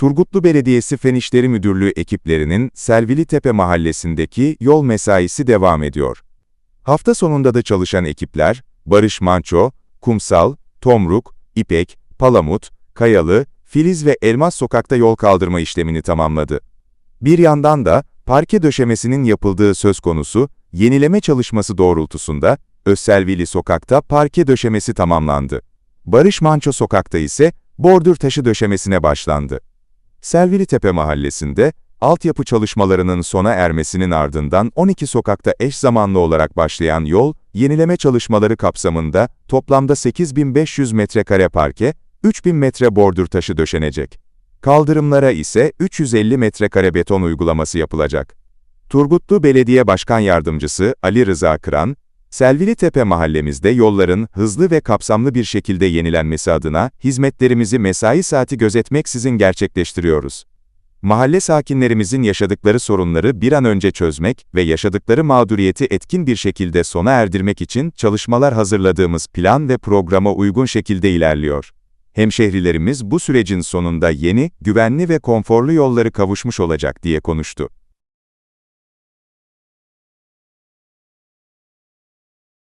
Turgutlu Belediyesi Fen İşleri Müdürlüğü ekiplerinin Selvili Tepe mahallesindeki yol mesaisi devam ediyor. Hafta sonunda da çalışan ekipler, Barış Manço, Kumsal, Tomruk, İpek, Palamut, Kayalı, Filiz ve Elmas Sokak'ta yol kaldırma işlemini tamamladı. Bir yandan da, parke döşemesinin yapıldığı söz konusu, yenileme çalışması doğrultusunda, Özselvili Sokak'ta parke döşemesi tamamlandı. Barış Manço Sokak'ta ise, bordür taşı döşemesine başlandı. Selvili mahallesinde, altyapı çalışmalarının sona ermesinin ardından 12 sokakta eş zamanlı olarak başlayan yol, yenileme çalışmaları kapsamında toplamda 8500 metrekare parke, 3000 metre bordür taşı döşenecek. Kaldırımlara ise 350 metrekare beton uygulaması yapılacak. Turgutlu Belediye Başkan Yardımcısı Ali Rıza Kıran, Selvili Tepe mahallemizde yolların hızlı ve kapsamlı bir şekilde yenilenmesi adına hizmetlerimizi mesai saati gözetmeksizin gerçekleştiriyoruz. Mahalle sakinlerimizin yaşadıkları sorunları bir an önce çözmek ve yaşadıkları mağduriyeti etkin bir şekilde sona erdirmek için çalışmalar hazırladığımız plan ve programa uygun şekilde ilerliyor. Hemşehrilerimiz bu sürecin sonunda yeni, güvenli ve konforlu yolları kavuşmuş olacak diye konuştu.